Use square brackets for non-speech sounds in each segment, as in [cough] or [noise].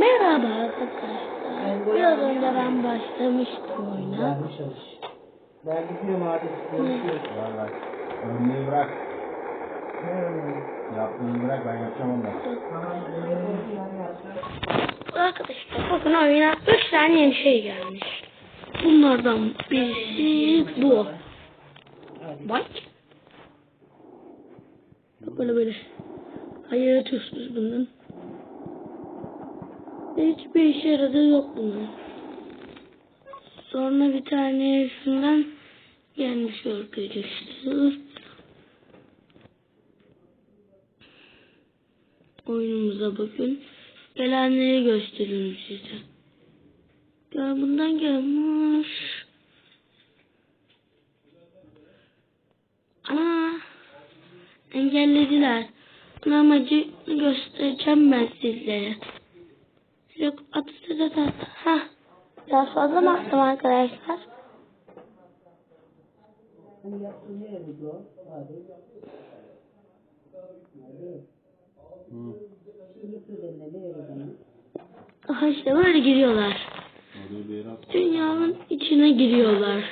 Merhaba arkadaşlar. Biraz önce ben başlamıştım oyuna. Ben gidiyorum abi. Görüşürüz. Valla. Örneği bırak. Hmm. Yaptığını bırak ben yapacağım ondan. Arkadaşlar bakın oyuna 3 tane yeni şey gelmiş. Bunlardan birisi bu. Bak. Böyle böyle. Hayır atıyorsunuz bundan. Hiçbir işe yaradığı yok bunun. Sonra bir tanesinden gelmiş arkadaşlar. Oyunumuza bakın. Gelenleri gösteriyorum size. Ya bundan gelmiş. Ana engellediler. Bunun amacı göstereceğim ben sizlere. Yok da da ha. Biraz fazla mı attım arkadaşlar? Aha işte böyle giriyorlar. Dünyanın içine giriyorlar.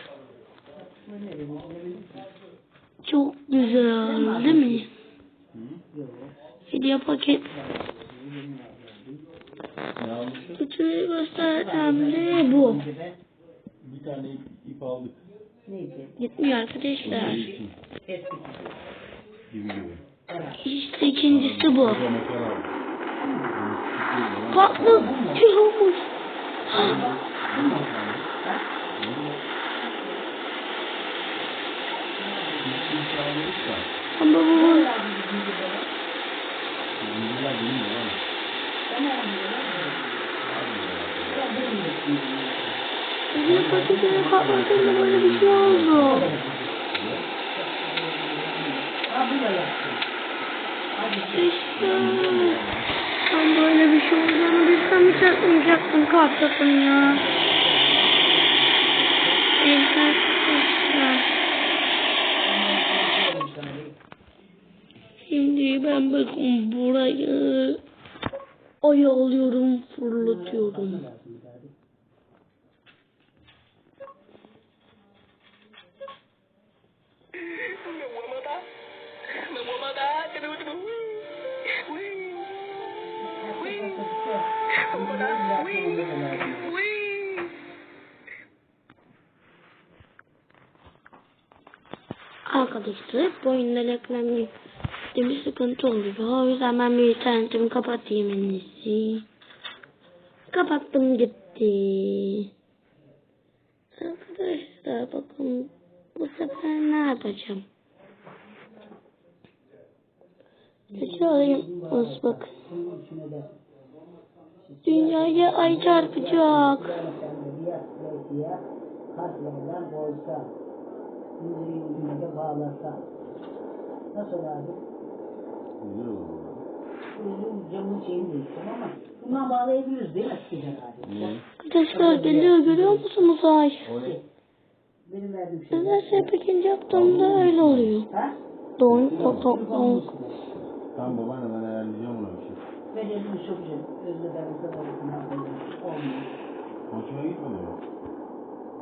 Çok güzel değil mi? Hediye paket. Ne almışsın? Bütün göstereceğim de bu. Bir tane ip, ip aldık. Neydi? Gitmiyor arkadaşlar. Eski Gibi gibi. İşte ikincisi bu. Patlı aldık da. Ama bu Zincirler benim de hediye paketine patladığında böyle bir şey oldu. İşte ben böyle bir şey olacağını bilsem hiç atmayacaktım kartlasın ya. Şimdi ben bakın burayı oyalıyorum, fırlatıyorum. Arkadaşlar bu oyunda reklam bir sıkıntı oluyor. O yüzden ben bir internetimi kapatayım en iyisi. Kapattım gitti. Arkadaşlar bakın bu sefer ne yapacağım? Olsun bakın. Dünyaya ay çarpacak. Nasıl abi? Yüzüğün camın şeyini değiştim ama bundan bağlayabiliyoruz değil mi eskiden abi? Ne? Arkadaşlar geliyor görüyor musunuz ay? O ne? Benim verdiğim şey. Nedense hep ikinci yaptığımda öyle oluyor. Ha? Don, don, don, don. Tamam babaanne ben ayarlayacağım ona bir şey. Ben elimi sokacağım. Özde ben bu kadar Olmuyor. Hoşuna gitmedi mi?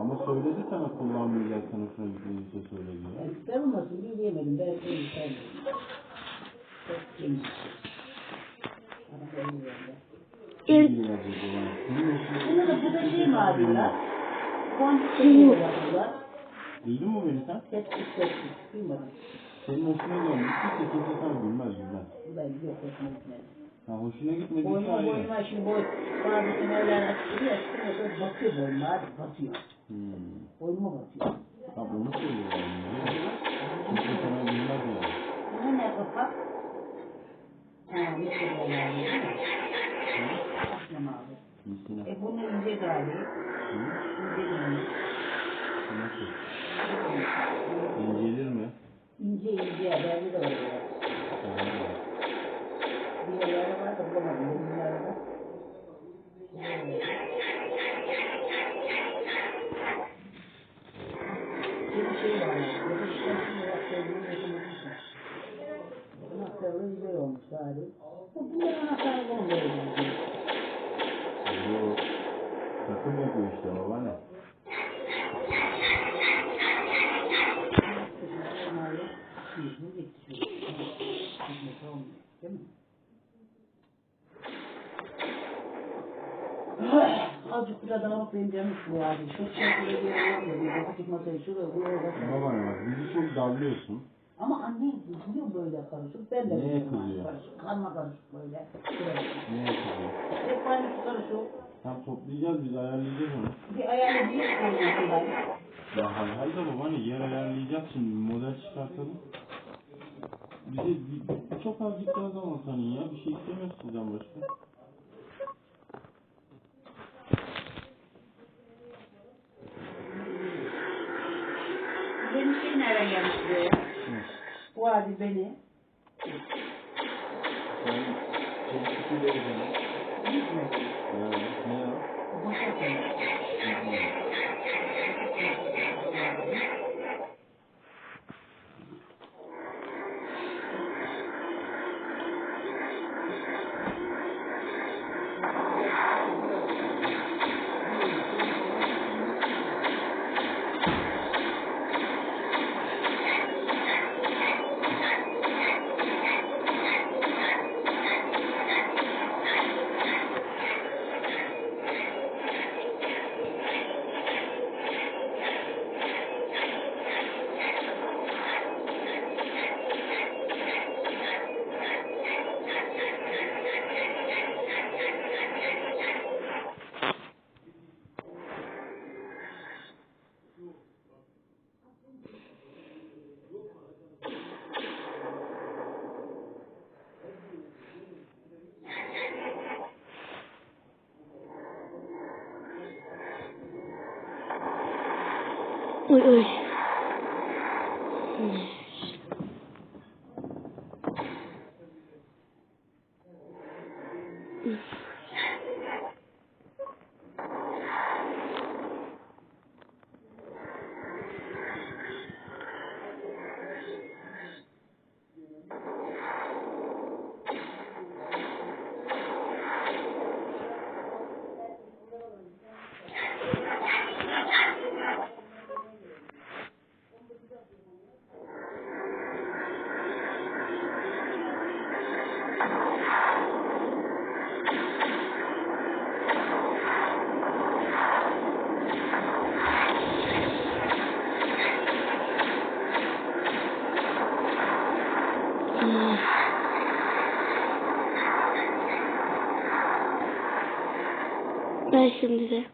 Ama söyledi sana kullanmayacaksan hoşuna gitmediyse söyle diye. Yani ben olmasın dinleyemedim. Ben seni Evet. Bilmiyorum babaanne. Senin hoşuna Şimdi de burada şey mi abi ya? Kontik şey yapıyorlar. Duydun mu beni sen? Tepkik tepkik. Duymadım. Senin hoşuna gelmişti ki kimse sana gülmez gülmez. Ben yok hoşuma gitmedi. Ha hoşuna gitmediyse Boynuma ayrı. boynuma şimdi boy. Bazı kenarlar açılıyor. Açılıyor. Sonra batıyor boynuma abi. Batıyor. Hmm. Boynuma batıyor. Bak onu söylüyorum. Kimse sana gülmez yani. Bu ne kapak? Ha, bir şey böyle abi. Aslam abi. Misine. E bunun ince. Hı? İnce değil. Nasıl? İncelir mi? İnce ince haberli de. Tamam. Bir yerlerde var da bulamadım. Bir yerlerde. Anahtarlı güzel olmuş galiba. Bu bunların anahtarlı olmuyor. Bakım yapıyor işte babaanne. Azıcık buradan alıp benim canım sıkılıyor abi. Çok şey. Bir küçük masayı şuraya koyalım. Babaanne bak bizi çok darlıyorsun. Ama anne biliyor böyle karışık. Ben de Neye kızıyor? karışık. Karma karışık böyle. Niye kızıyor? Hep aynı karışık. Tam toplayacağız biz ayarlayacağız onu. Bir koyuyorum ben. Ya hay hay da babaanne yer ayarlayacağız şimdi model çıkartalım. Bize bir, bir- çok azıcık daha zaman tanıyın ya. Bir şey istemiyoruz sizden başka. Benim şey nereden gelmiş buraya? Bu abi beni. Sen çelik kutuyu vereceksin. Hiç mi? Ya, ne ya? Boşa koy. Uy uy. Hmm. Ver şimdi de.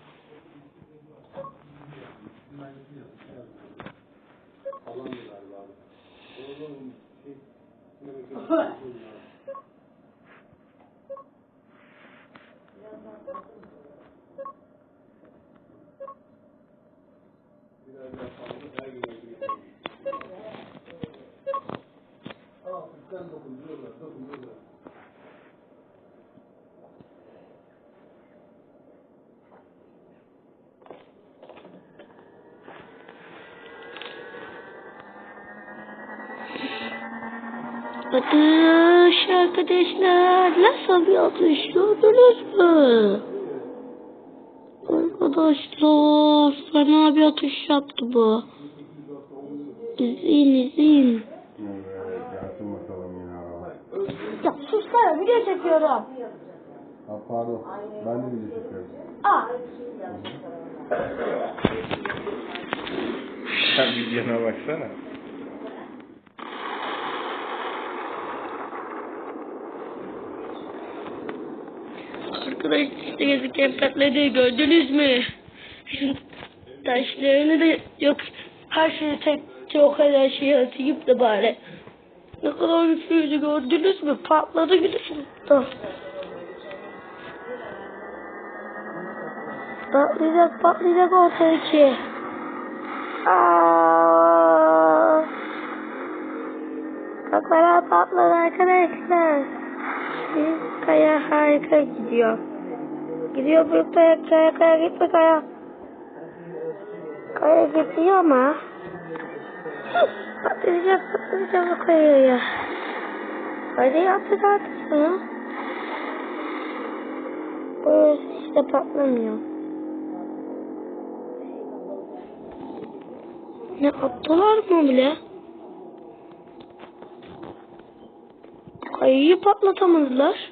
Atış arkadaşlar. Nasıl bir atış gördünüz mü? Arkadaşlar fena bir atış yaptı bu. İzleyin izleyin. Ya sus bana video çekiyorum. Ha, pardon, ben de video çekiyorum. Aa. Sen videona baksana. Gezirken patladı gördünüz mü? [laughs] Taşlarını da yok her şeyi tek çok kadar şey atayım da bari. Ne kadar güçlüydü gördünüz mü? Patladı gidiyorsun. Patlayacak patlayacak ortadaki. Aa! Kaklara patladı arkadaşlar. Kaya harika gidiyor. Gidiyor büyük kaya, kaya, kaya gitti kaya. Kaya gidiyor ama. Patlayacak, patlayacak bu kayayı ya. Hadi yaptı artık bunu. Bu işte patlamıyor. Ne attılar mı bile? Kayayı patlatamadılar.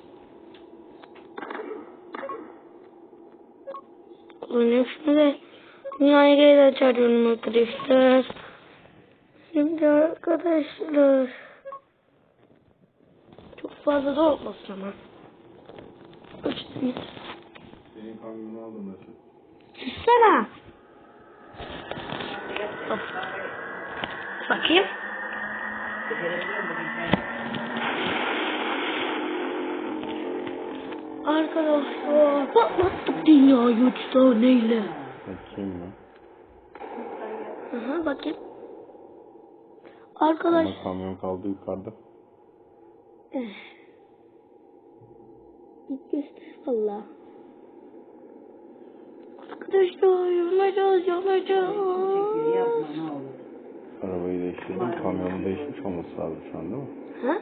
Onun şimdi dünyaya geri çağırıyorum arkadaşlar. Şimdi arkadaşlar. Çok fazla da olmasın ama. Uçtum. Senin kamyonu aldım nasıl? Sussana. Bakayım. Arkadaşlar patlattık dünyayı üç taneyle. Bakayım mı? Aha bakayım. Arkadaş. Ama kamyon kaldı yukarıda. Eh. Git göster valla. Arkadaşlar yanacağız yanacağız. Arabayı değiştirdim. Kamyonu değişmiş olması lazım şu an değil mi? Ha?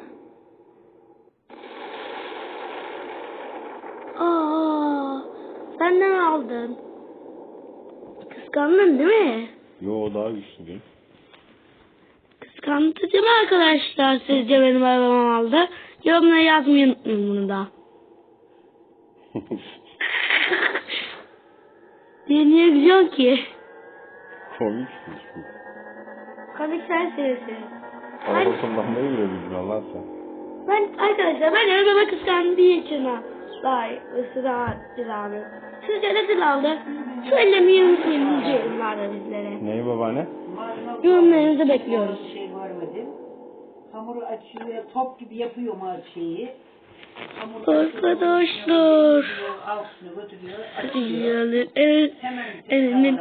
Aa, benden aldın. Kıskandın değil mi? Yo daha güçlü değil. Kıskandı değil mi arkadaşlar? Sizce benim arabamı aldı. Yorumlara yazmayı unutmayın bunu da. [laughs] Niye, niye gülüyorsun ki? Komiksin çünkü. Komik sen serisi. Araba kullanmayı bile bilmiyorsun lan sen. Ben arkadaşlar ben arabama kıskandığı için ha. Daha ısrar abi. Sizce nasıl aldı? Söylemeyi unutmayın yorumlarda bizlere. Neyi babaanne? Yorumlarınızı bekliyoruz. Şey görmedim. Hamuru açıyor, top gibi yapıyor mar şeyi. Arkadaşlar. Tavada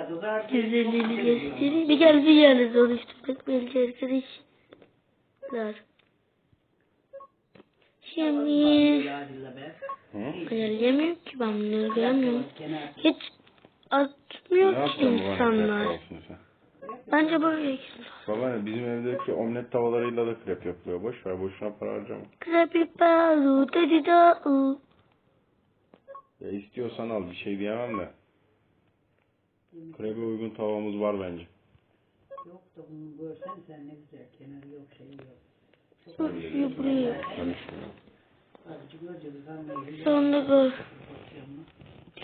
kızartıyor, çok güzelliğini göstereyim. Bir gel bir yiyelim. Oluşturmak belki arkadaşlar. Şimdi Yemiyorum ki ben bunu. Kenar. Hiç Ne atmıyor ki insanlar. Bence böyle Babaanne bizim evdeki omlet tavalarıyla da krep yapılıyor. Boş ver boşuna para harcama. Krepiparu dedi da u. Ya istiyorsan al bir şey diyemem de. Krebe uygun tavamız var bence. Yok da bunu görsen sen ne güzel. Kenarı yok, şey yok. Dur buraya. Karışmıyor. Sonunda gör.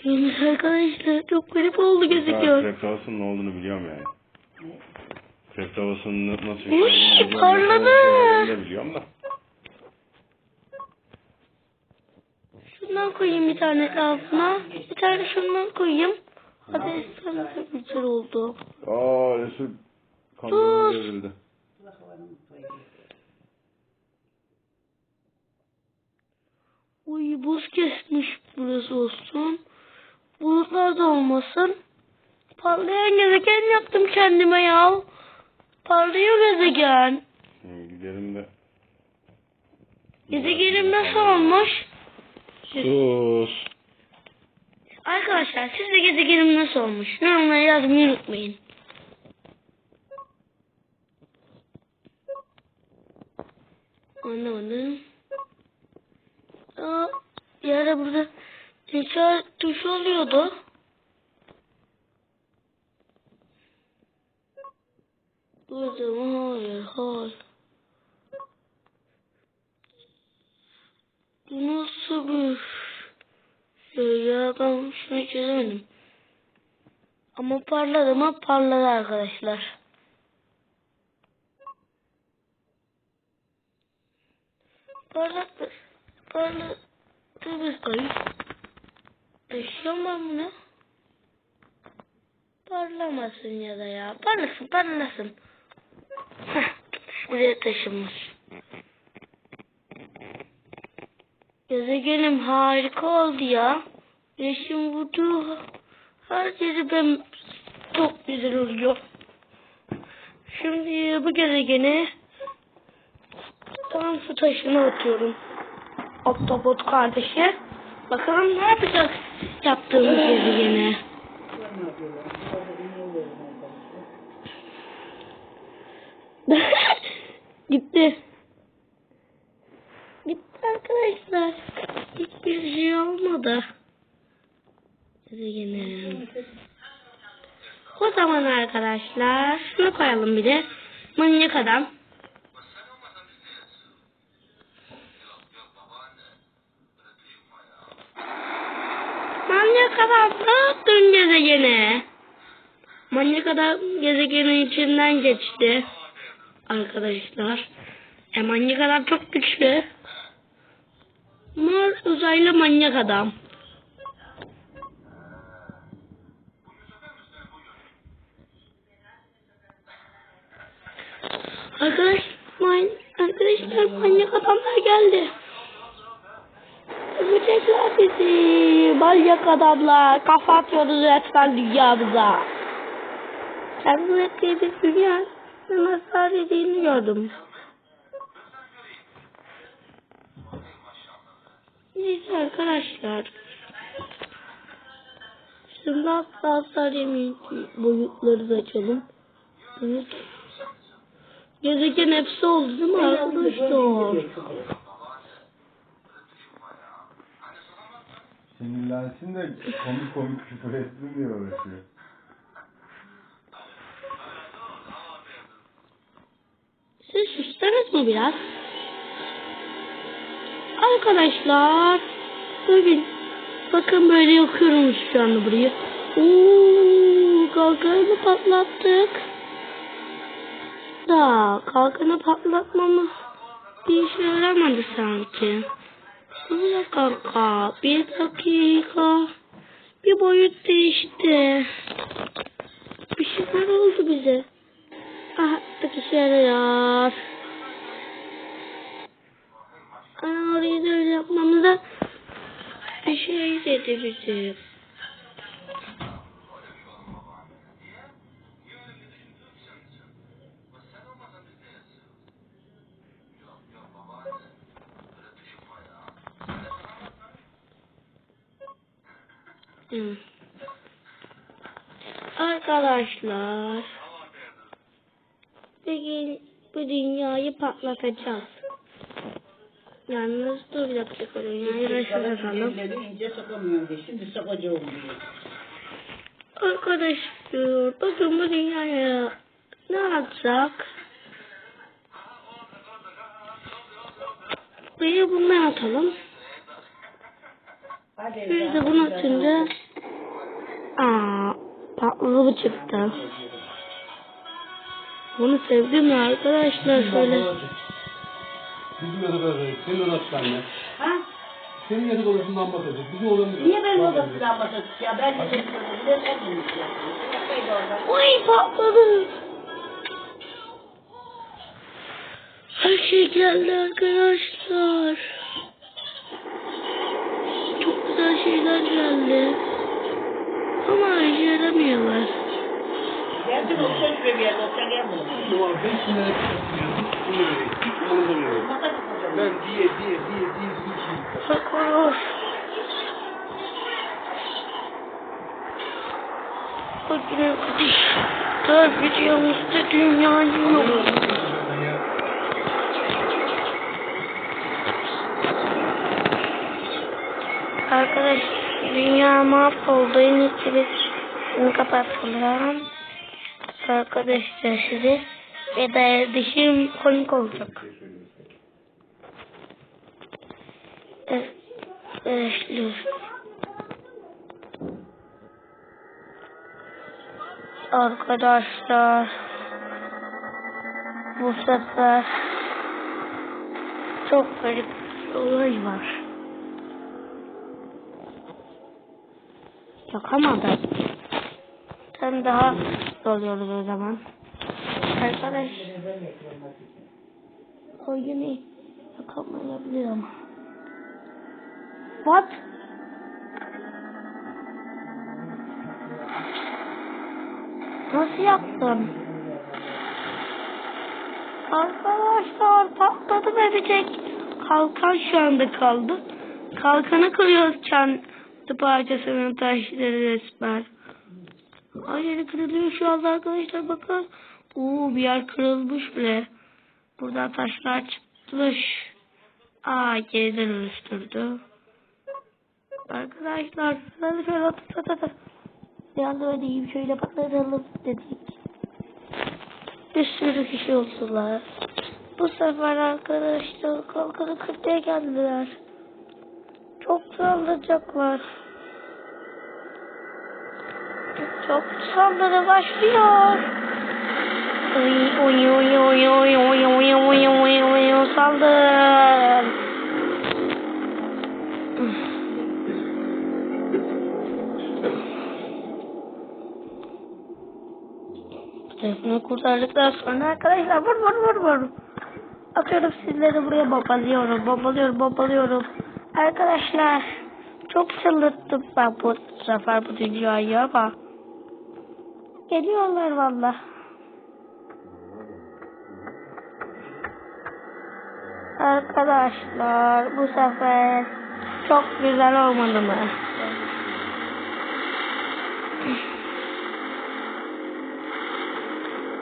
Yalnız arkadaşlar çok garip oldu gözüküyor. krep tavasının ne olduğunu biliyorum yani. Ne? Krep tavasının nasıl bir şey olduğunu parladı. Biliyorum da. Şundan koyayım bir tane altına. Bir tane şundan koyayım. Hadi sana güzel oldu. Aa Resul Dur. devrildi. Uy buz kesmiş burası olsun. Bulutlar da olmasın. Parlayan gezegen yaptım kendime ya. Parlıyor gezegen. Şimdi gidelim de. Gezegenim nasıl olmuş? Sus. Arkadaşlar siz de gezegenim nasıl olmuş? Yorumlara yazmayı unutmayın. Anlamadım. Aa, bir ara burada tekrar tuş oluyordu. Burada mı? Hayır, hayır. Bu nasıl bir şey ya? Ben şunu çözemedim. Ama parladı mı? Parladı arkadaşlar. Parladı. Bir kayıp. Taşıyorum ben bunu. Parlamasın ya da ya. Parlasın parlasın. Buraya taşınmış. Gezegenim harika oldu ya. Resim vurduğu her yeri ben çok güzel oluyor. Şimdi bu gezegeni tam su taşına atıyorum. Oktopot kardeşi. Bakalım ne yapacak yaptığımız gezegene. Bunlar ne yapıyorlar? Orada dinliyorlar arkadaşlar. Gitti. Gitti arkadaşlar. Hiçbir şey olmadı. Gezegenim. O zaman arkadaşlar şunu koyalım bir de. Manyak adam. Ne yaptın gezegene? Manyak adam gezegenin içinden geçti. Arkadaşlar. E manyak adam çok güçlü. Mor uzaylı manyak adam. Arkadaş, man, arkadaşlar manyak adamlar geldi. Öldürecekler Manyak adamlar. Kafa atıyoruz resmen dünyamıza. Kendi ürettiğimiz dünya nasıl dediğini gördüm. Neyse arkadaşlar. Şimdi hatta yemeyin boyutları da açalım. Evet. Gezegen hepsi oldu değil mi arkadaşlar? Sinirlensin de komik komik [laughs] küfür etsin diye uğraşıyor. Siz sustunuz mu biraz? Arkadaşlar bugün bakın böyle yakıyorum şu anda burayı. Oo, kalkanı patlattık. Da kalkanı patlatmamız bir işe yaramadı sanki. Bir dakika, bir dakika. Bir boyut değişti. Bir şeyler oldu bize. Aha, bir işe yarıyor. Ana orayı da yapmamıza bir şey dedi bize. Hı. Arkadaşlar bugün bu dünyayı patlatacağız. Yalnız dur bir dakika dünyayı ince. Şimdi sokacağım diye. Arkadaşlar bugün bu dünyaya ne yapacak? Buraya bundan atalım. Hadi Bir de bunu atınca Aa, patladı bu çıktı. Bunu sevdim ya arkadaşlar şöyle. Bizim yatak odası, senin odası bende. Ha? Senin yatak odasından bakacak. Bizim odamız yok. Niye benim odasından basıyorsun ya? Ben de senin odasından orada. Uy patladı. Her şey geldi arkadaşlar. Çok güzel şeyler geldi. Ama işe yaramıyorlar. Geldim o söz bir yerde. Bizim var 5 bin lira. Ben diye diye diye diye şey. Sakar. Bugün arkadaşlar videomuzda dünyayı yok. Arkadaş dünya mahvoldu. En iyisi biz şunu kapatalım. Arkadaşlar size ve dişim komik olacak. Evet, Arkadaşlar. Arkadaşlar. Bu sefer çok garip olay var. Yakamadım. Sen daha oluyoruz o zaman. Arkadaş. Yakamayabilir ama. What? Nasıl yaptın? Arkadaşlar patladı tek kalkan şu anda kaldı. Kalkanı kırıyoruz kendi parçasının taşları resmen. Ay yeri kırılıyor şu anda arkadaşlar bakın. Oo bir yer kırılmış bile. Burada taşlar çıkmış. Aa geriden oluşturdu. Arkadaşlar hadi şöyle at at at. yardım edeyim şöyle patlatalım dedik. Bir sürü kişi oldular. Bu sefer arkadaşlar kalkanı kırmaya geldiler. Çok saldıracaklar. Çok saldırı başlıyor. Oy oy oy oy oy oy oy oy oy oy oy saldır. Telefonu kurtardıktan sonra arkadaşlar vur vur vur vur. Atıyorum sizleri buraya babalıyorum, babalıyorum, babalıyorum. Arkadaşlar çok çıldırttım ben bu sefer bu dünyayı ama geliyorlar valla. Arkadaşlar bu sefer çok güzel olmadı mı?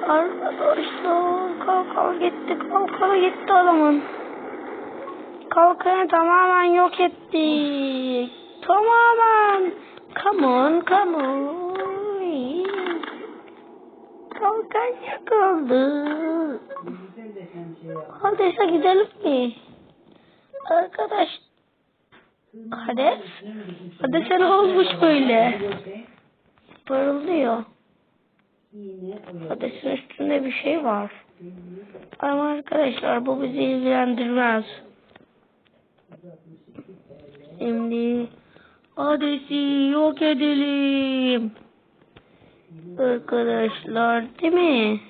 Arkadaşlar kalkan gitti kalkanı gitti adamın. Kalkanı tamamen yok ettik. Tamamen. Come on come on. Kalkan yakıldı. Hades'e gidelim mi? Arkadaş. Hades? Hades'e ne olmuş böyle? Parıldıyor. Hades'in üstünde bir şey var. Ama arkadaşlar bu bizi ilgilendirmez. Şimdi Hades'i yok edelim. Arkadaşlar değil mi?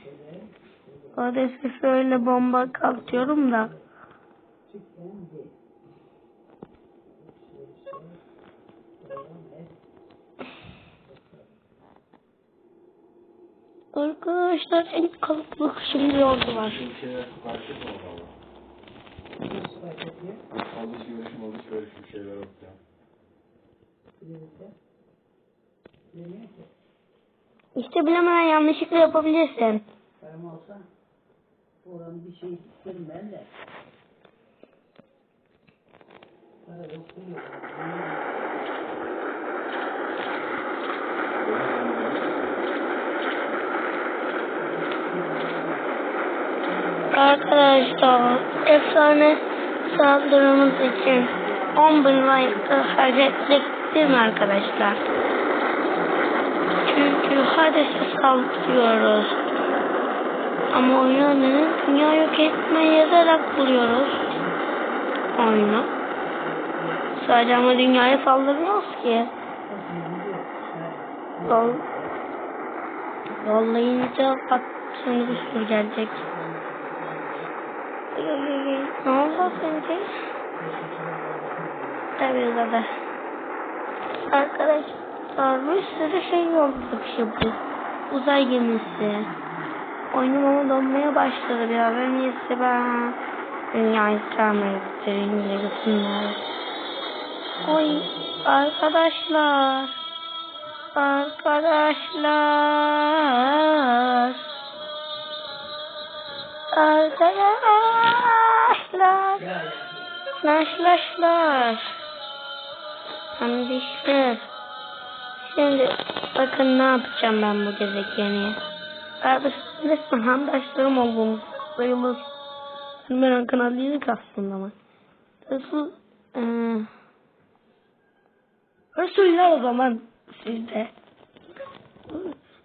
Hades'e şöyle bomba kalkıyorum da. Arkadaşlar en kalabalık şimdi yolcu var. Alış görüşüm, alış görüşüm şeyler okuyacağım. İşte bilemeden yanlışlıkla yapabilirsin. Ben olsa oranın bir şey isterim ben de. Para yok Arkadaşlar efsane saldırımız için 10 bin like harcettik değil mi arkadaşlar? Çünkü Hades'e saldırıyoruz. Ama oyunu dünya yok etmeye yazarak buluyoruz. Oyunu. Sadece ama dünyaya saldırmıyoruz ki. Yol, yollayınca bak şimdi bir gelecek. Ne oldu sence? Tabii da. Arkadaşlar bir sürü şey yolladık şimdi. Uzay gemisi. Oyunum ama donmaya başladı biraz. En iyisi ben dünyayı bitireyim diye gitsinler. Oy arkadaşlar. Arkadaşlar. Arkadaşlar. Arkadaşlar. Kardeşler. Şimdi bakın ne yapacağım ben bu gezegeni. Resmen handaşlarım olduğumuz sayılır. Ben ben kanalıydık aslında ama. Nasıl? Ee, Resuller o zaman sizde.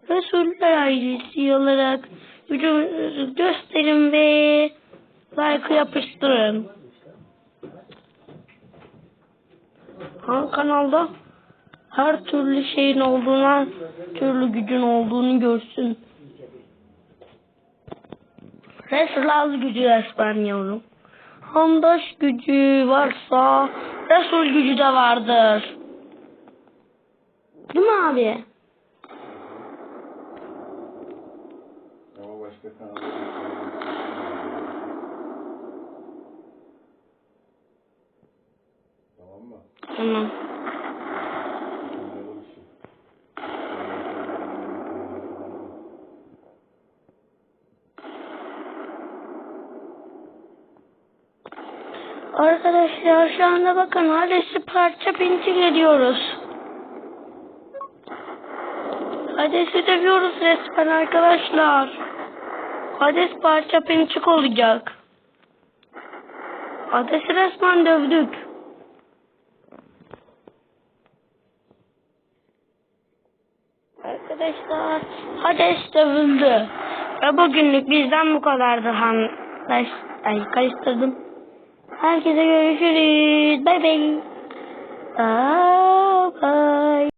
Resuller ailesi olarak gücünüzü gösterin ve like yapıştırın. Han kanalda her türlü şeyin olduğuna, türlü gücün olduğunu görsün. Resul gücü resmen yavrum. Handaş gücü varsa Resul gücü de vardır. Değil mi abi? Ama başka kanalda Tamam mı? Tamam. Arkadaşlar şu anda bakın Hades'i parça pinçik ediyoruz. Hades'i dövüyoruz resmen arkadaşlar. Hades parça pinçik olacak. Hades'i resmen dövdük. Arkadaşlar Hades dövüldü. Ve bugünlük bizden bu kadardı. Han... Ay karıştırdım. Herkese görüşürüz. Bay bay. Bye bye.